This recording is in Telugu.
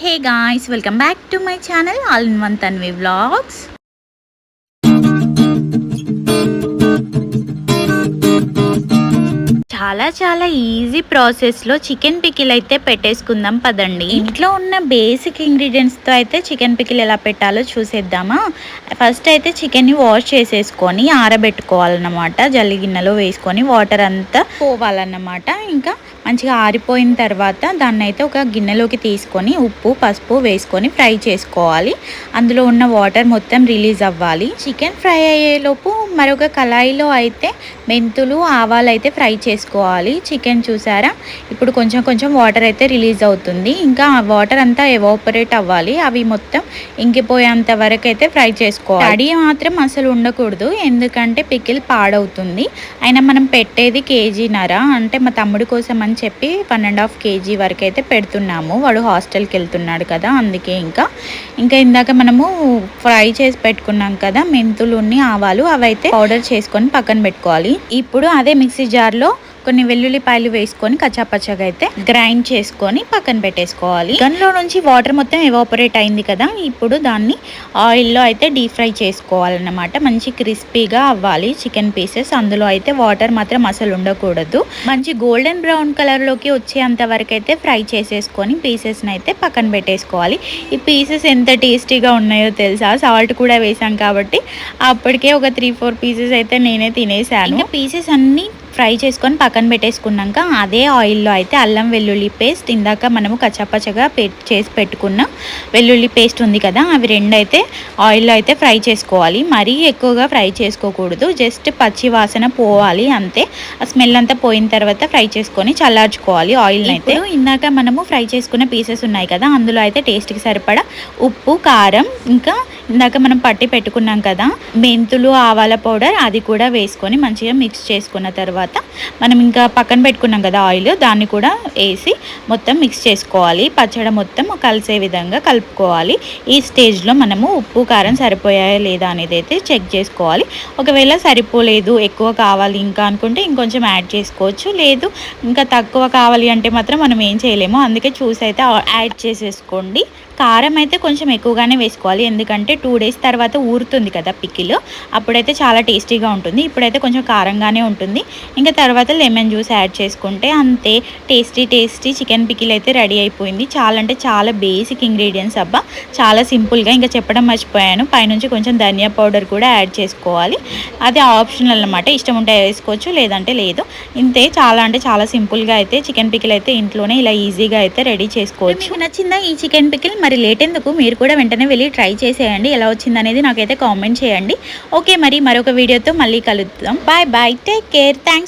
Hey guys welcome back to my channel all in one Tanvi vlogs చాలా చాలా ఈజీ ప్రాసెస్లో చికెన్ పికిల్ అయితే పెట్టేసుకుందాం పదండి. ఇంట్లో ఉన్న బేసిక్ ఇంగ్రీడియంట్స్తో అయితే చికెన్ పికిల్ ఎలా పెట్టాలో చూసేద్దామా? ఫస్ట్ అయితే చికెన్ని వాష్ చేసేసుకొని ఆరబెట్టుకోవాలన్నమాట. జల్లి గిన్నెలో వేసుకొని వాటర్ అంతా పోవాలన్నమాట. ఇంకా మంచిగా ఆరిపోయిన తర్వాత దాన్ని అయితే ఒక గిన్నెలోకి తీసుకొని ఉప్పు పసుపు వేసుకొని ఫ్రై చేసుకోవాలి. అందులో ఉన్న వాటర్ మొత్తం రిలీజ్ అవ్వాలి. చికెన్ ఫ్రై అయ్యేలోపు మరొక కళాయిలో అయితే మెంతులు ఆవాలు అయితే ఫ్రై చేసుకోవాలి. చికెన్ చూసారా? ఇప్పుడు కొంచెం కొంచెం వాటర్ అయితే రిలీజ్ అవుతుంది. ఇంకా వాటర్ అంతా ఎవాపరేట్ అవ్వాలి. అవి మొత్తం ఇంకిపోయేంత వరకు అయితే ఫ్రై చేసుకోవాలి. తడి మాత్రం అసలు ఉండకూడదు. ఎందుకంటే పికిల్ పాడవుతుంది. అయినా మనం పెట్టేది కేజీనర అంటే మా తమ్ముడి కోసం అని చెప్పి వన్ అండ్ హాఫ్ కేజీ వరకు అయితే పెడుతున్నాము. వాడు హాస్టల్కి వెళ్తున్నాడు కదా అందుకే ఇంకా. ఇంకా ఇందాక మనము ఫ్రై చేసి పెట్టుకున్నాం కదా మెంతులుని ఆవాలు అవైతే పౌడర్ చేసుకొని పక్కన పెట్టుకోవాలి. ఇప్పుడు అదే మిక్సీ జార్లో కొన్ని వెల్లుల్లిపాయలు వేసుకొని కచ్చాపచ్చగా అయితే గ్రైండ్ చేసుకొని పక్కన పెట్టేసుకోవాలి. దానిలో నుంచి వాటర్ మొత్తం ఎవాపరేట్ అయింది కదా ఇప్పుడు దాన్ని ఆయిల్లో అయితే డీప్ ఫ్రై చేసుకోవాలన్నమాట. మంచి క్రిస్పీగా అవ్వాలి చికెన్ పీసెస్. అందులో అయితే వాటర్ మాత్రం అసలు ఉండకూడదు. మంచి గోల్డెన్ బ్రౌన్ కలర్లోకి వచ్చేంత వరకు అయితే ఫ్రై చేసేసుకొని పీసెస్ని అయితే పక్కన పెట్టేసుకోవాలి. ఈ పీసెస్ ఎంత టేస్టీగా ఉన్నాయో తెలుసా? సాల్ట్ కూడా వేసాం కాబట్టి అప్పటికే ఒక త్రీ ఫోర్ పీసెస్ అయితే నేనే తినేసాను. పీసెస్ అన్నీ ఫ్రై చేసుకొని పక్కన పెట్టేసుకున్నాక అదే ఆయిల్లో అయితే అల్లం వెల్లుల్లి పేస్ట్ ఇందాక మనము కచ్చపచ్చగా చేసి పెట్టుకున్న వెల్లుల్లి పేస్ట్ ఉంది కదా అవి రెండు అయితే ఆయిల్లో అయితే ఫ్రై చేసుకోవాలి. మరీ ఎక్కువగా ఫ్రై చేసుకోకూడదు. జస్ట్ పచ్చి వాసన పోవాలి అంతే. ఆ స్మెల్ అంతా పోయిన తర్వాత ఫ్రై చేసుకొని చల్లార్చుకోవాలి ఆయిల్ని అయితే. ఇందాక మనము ఫ్రై చేసుకున్న పీసెస్ ఉన్నాయి కదా అందులో అయితే టేస్ట్కి సరిపడా ఉప్పు కారం ఇంకా ఇందాక మనం పట్టి పెట్టుకున్నాం కదా మెంతులు ఆవాల పౌడర్ అది కూడా వేసుకొని మంచిగా మిక్స్ చేసుకున్న తర్వాత మనం ఇంకా పక్కన పెట్టుకున్నాం కదా ఆయిల్ దాన్ని కూడా వేసి మొత్తం మిక్స్ చేసుకోవాలి. పచ్చడి మొత్తం కలిసే విధంగా కలుపుకోవాలి. ఈ స్టేజ్లో మనము ఉప్పు కారం సరిపోయాయా లేదా అనేది అయితే చెక్ చేసుకోవాలి. ఒకవేళ సరిపోలేదు ఎక్కువ కావాలి ఇంకా అనుకుంటే ఇంకొంచెం యాడ్ చేసుకోవచ్చు. లేదు ఇంకా తక్కువ కావాలి అంటే మాత్రం మనం ఏం చేయలేము. అందుకే చూసి అయితే యాడ్ చేసేసుకోండి. కారం అయితే కొంచెం ఎక్కువగానే వేసుకోవాలి. ఎందుకంటే టూ డేస్ తర్వాత ఊరుతుంది కదా పికిల్. అప్పుడైతే చాలా టేస్టీగా ఉంటుంది. ఇప్పుడైతే కొంచెం కారంగానే ఉంటుంది. ఇంకా తర్వాత లెమన్ జ్యూస్ యాడ్ చేసుకుంటే అంతే. టేస్టీ టేస్టీ చికెన్ పికిల్ అయితే రెడీ అయిపోయింది. చాలా అంటే చాలా బేసిక్ ఇంగ్రీడియంట్స్ అబ్బా. చాలా సింపుల్గా ఇంకా చెప్పడం మర్చిపోయాను. పైనుంచి కొంచెం ధనియా పౌడర్ కూడా యాడ్ చేసుకోవాలి. అది ఆప్షనల్ అనమాట ఇష్టం ఉంటే వేసుకోవచ్చు లేదంటే లేదు. ఇంతే చాలా అంటే చాలా సింపుల్గా అయితే చికెన్ పికిల్ అయితే ఇంట్లోనే ఇలా ఈజీగా అయితే రెడీ చేసుకోవచ్చు. నచ్చిందా ఈ చికెన్ పికిల్? మరి లేట్ ఎందుకు? మీరు కూడా వెంటనే వెళ్ళి ట్రై చేసేయండి. ఎలా వచ్చింది అనేది నాకైతే కామెంట్ చేయండి. ఓకే మరి మరొక వీడియోతో మళ్ళీ కలుద్దాం. Bye bye. Take care. Thanks